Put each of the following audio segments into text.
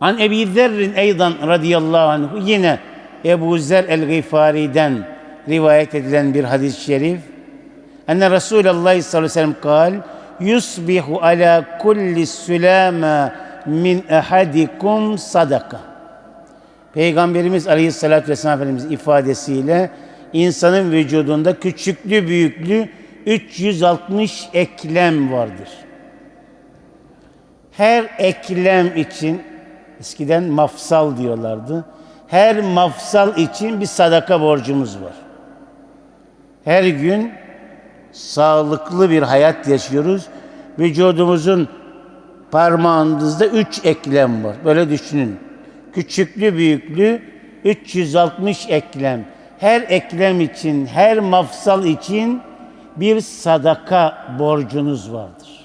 An Ebi Zerrin eydan radıyallahu anhu yine Ebu Zer el-Gıfari'den rivayet edilen bir hadis-i şerif. Enne Resulullah sallallahu aleyhi ve sellem kal yusbihu ala kulli sülame min ahadikum sadaka. Peygamberimiz aleyhissalatü vesselam Efendimiz ifadesiyle insanın vücudunda küçüklü büyüklü 360 eklem vardır. Her eklem için eskiden mafsal diyorlardı. Her mafsal için bir sadaka borcumuz var. Her gün sağlıklı bir hayat yaşıyoruz. Vücudumuzun parmağınızda üç eklem var. Böyle düşünün. Küçüklü büyüklü 360 eklem. Her eklem için, her mafsal için bir sadaka borcunuz vardır.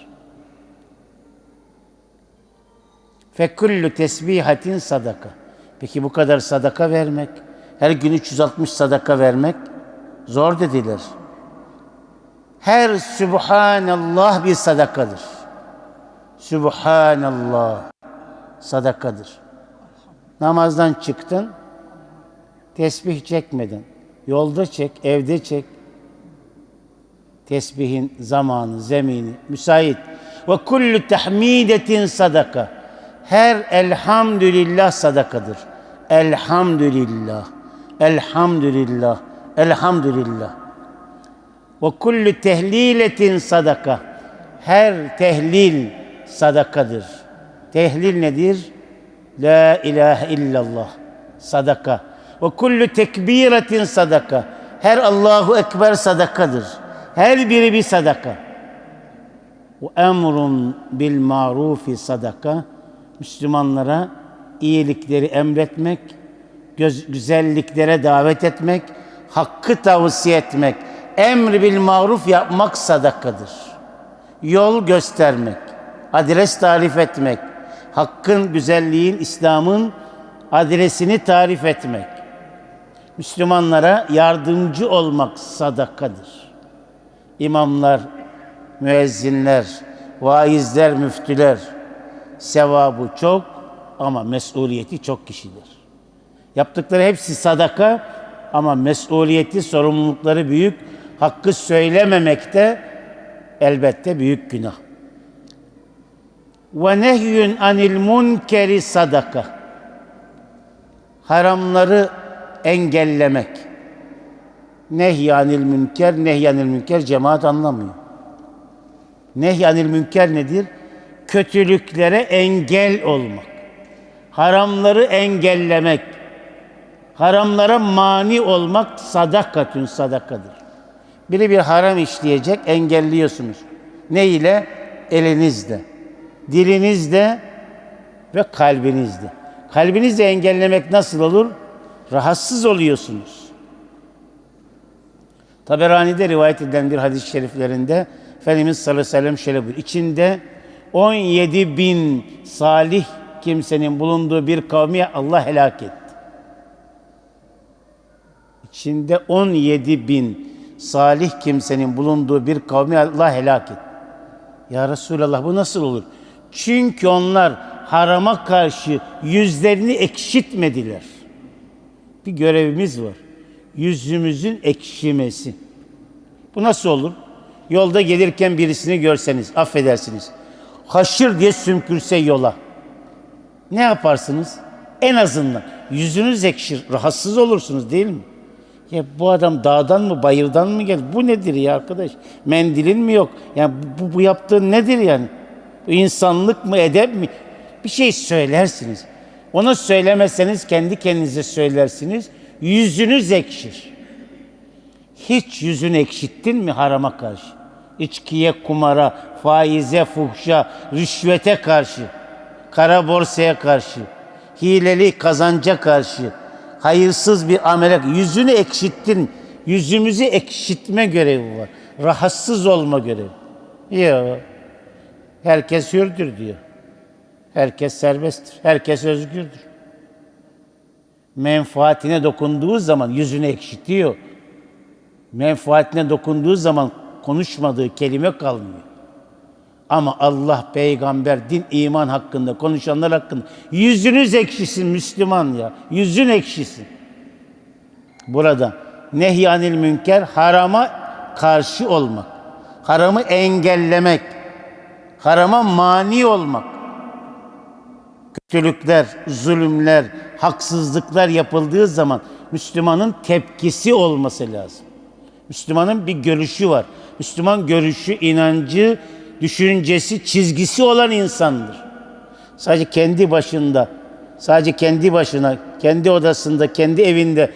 Fekullu tesbihatin sadaka. Peki bu kadar sadaka vermek, her gün 360 sadaka vermek zor dediler. Her Sübhanallah bir sadakadır. Sübhanallah sadakadır. Namazdan çıktın, tesbih çekmedin. Yolda çek, evde çek. Tesbihin zamanı, zemini müsait. Ve kullu tahmidetin sadaka. Her elhamdülillah sadakadır. Elhamdülillah. Elhamdülillah. Elhamdülillah. Ve kullu tehliletin sadaka. Her tehlil sadakadır. Tehlil nedir? La ilahe illallah. Sadaka. Ve kullu tekbiretin sadaka. Her Allahu Ekber sadakadır. Her biri bir sadaka. Ve emrun bil marufi sadaka. Müslümanlara iyilikleri emretmek, göz, güzelliklere davet etmek, hakkı tavsiye etmek, emri bil maruf yapmak sadakadır. Yol göstermek, adres tarif etmek, hakkın, güzelliğin, İslam'ın adresini tarif etmek. Müslümanlara yardımcı olmak sadakadır. İmamlar, müezzinler, vaizler, müftüler sevabı çok ama mesuliyeti çok kişidir. Yaptıkları hepsi sadaka ama mesuliyeti, sorumlulukları büyük. Hakkı söylememekte elbette büyük günah. Ve nehyün anil munkeri sadaka. Haramları engellemek. Nehyanil münker, nehyanil münker cemaat anlamıyor. Nehyanil münker nedir? Kötülüklere engel olmak. Haramları engellemek. Haramlara mani olmak sadakatün sadakadır. Biri bir haram işleyecek, engelliyorsunuz. Ne ile? Elinizle, dilinizle ve kalbinizle. Kalbinizle engellemek nasıl olur? Rahatsız oluyorsunuz. Taberani'de rivayet edilen bir hadis-i şeriflerinde Efendimiz sallallahu aleyhi ve sellem şöyle buyuruyor. İçinde 17 bin salih kimsenin bulunduğu bir kavmi Allah helak etti. İçinde 17 bin salih kimsenin bulunduğu bir kavmi Allah helak etti. Ya Resulallah bu nasıl olur? Çünkü onlar harama karşı yüzlerini ekşitmediler. Bir görevimiz var. Yüzümüzün ekşimesi. Bu nasıl olur? Yolda gelirken birisini görseniz, affedersiniz. Haşır diye sümkürse yola. Ne yaparsınız? En azından yüzünüz ekşir, rahatsız olursunuz değil mi? Ya bu adam dağdan mı, bayırdan mı geldi? Bu nedir ya arkadaş? Mendilin mi yok? Yani bu, bu yaptığın nedir yani? Bu insanlık mı, edep mi? Bir şey söylersiniz. Onu söylemezseniz kendi kendinize söylersiniz. Yüzünüz ekşir. Hiç yüzünü ekşittin mi harama karşı? İçkiye, kumara, faize, fuhşa, rüşvete karşı, kara borsaya karşı, hileli kazanca karşı, hayırsız bir amele, yüzünü ekşittin, yüzümüzü ekşitme görevi var. Rahatsız olma görevi. Yok. Herkes hürdür diyor. Herkes serbesttir. Herkes özgürdür. Menfaatine dokunduğu zaman yüzünü ekşitiyor. Menfaatine dokunduğu zaman konuşmadığı kelime kalmıyor. Ama Allah, peygamber, din, iman hakkında konuşanlar hakkında yüzünüz ekşisin Müslüman ya. Yüzün ekşisin. Burada nehyanil münker harama karşı olmak. Haramı engellemek. Harama mani olmak. Kötülükler, zulümler, haksızlıklar yapıldığı zaman Müslümanın tepkisi olması lazım. Müslümanın bir görüşü var. Müslüman görüşü, inancı, düşüncesi, çizgisi olan insandır. Sadece kendi başında, sadece kendi başına, kendi odasında, kendi evinde,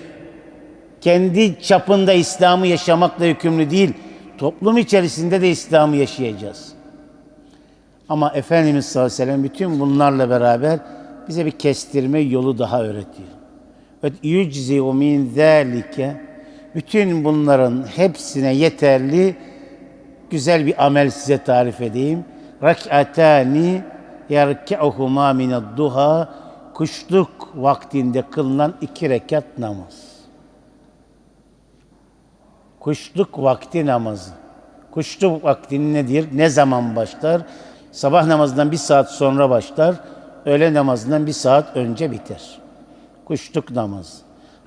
kendi çapında İslam'ı yaşamakla yükümlü değil. Toplum içerisinde de İslam'ı yaşayacağız. Ama Efendimiz sallallahu aleyhi ve sellem bütün bunlarla beraber bize bir kestirme yolu daha öğretiyor. Yüczi min bütün bunların hepsine yeterli güzel bir amel size tarif edeyim. Rak'atani yerke'uhuma mined duha kuşluk vaktinde kılınan iki rekat namaz. Kuşluk vakti namazı. Kuşluk vakti nedir? Ne zaman başlar? Sabah namazından bir saat sonra başlar. Öğle namazından bir saat önce biter. Kuşluk namazı.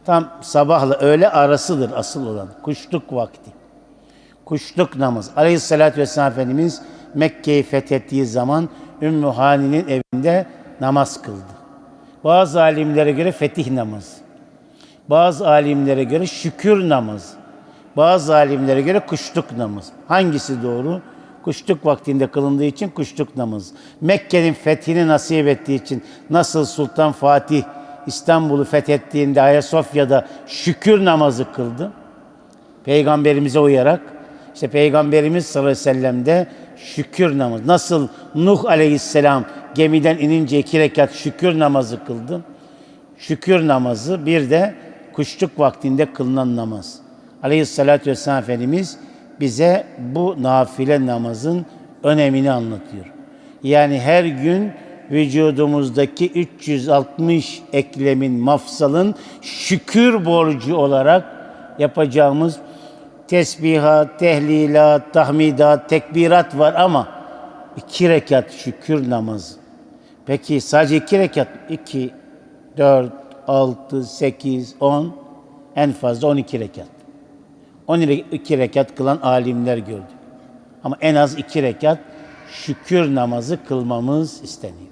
Tam sabahla öğle arasıdır asıl olan. Kuşluk vakti. Kuşluk namaz. Aleyhissalatü vesselam Efendimiz Mekke'yi fethettiği zaman Ümmü Hani'nin evinde namaz kıldı. Bazı alimlere göre fetih namazı. Bazı alimlere göre şükür namazı. Bazı alimlere göre kuşluk namazı. Hangisi doğru? Kuşluk vaktinde kılındığı için kuşluk namazı. Mekke'nin fethini nasip ettiği için nasıl Sultan Fatih İstanbul'u fethettiğinde Ayasofya'da şükür namazı kıldı. Peygamberimize uyarak işte Peygamberimiz sallallahu aleyhi ve sellem de şükür namazı. Nasıl Nuh aleyhisselam gemiden inince iki rekat şükür namazı kıldı. Şükür namazı bir de kuşluk vaktinde kılınan namaz. Aleyhissalatü vesselam Efendimiz bize bu nafile namazın önemini anlatıyor. Yani her gün vücudumuzdaki 360 eklemin, mafsalın şükür borcu olarak yapacağımız tesbihat, tehlilat, tahmidat, tekbirat var ama iki rekat şükür namazı. Peki sadece iki rekat, iki, dört, altı, sekiz, on, en fazla on iki rekat. On iki rekat kılan alimler gördük. Ama en az iki rekat şükür namazı kılmamız isteniyor.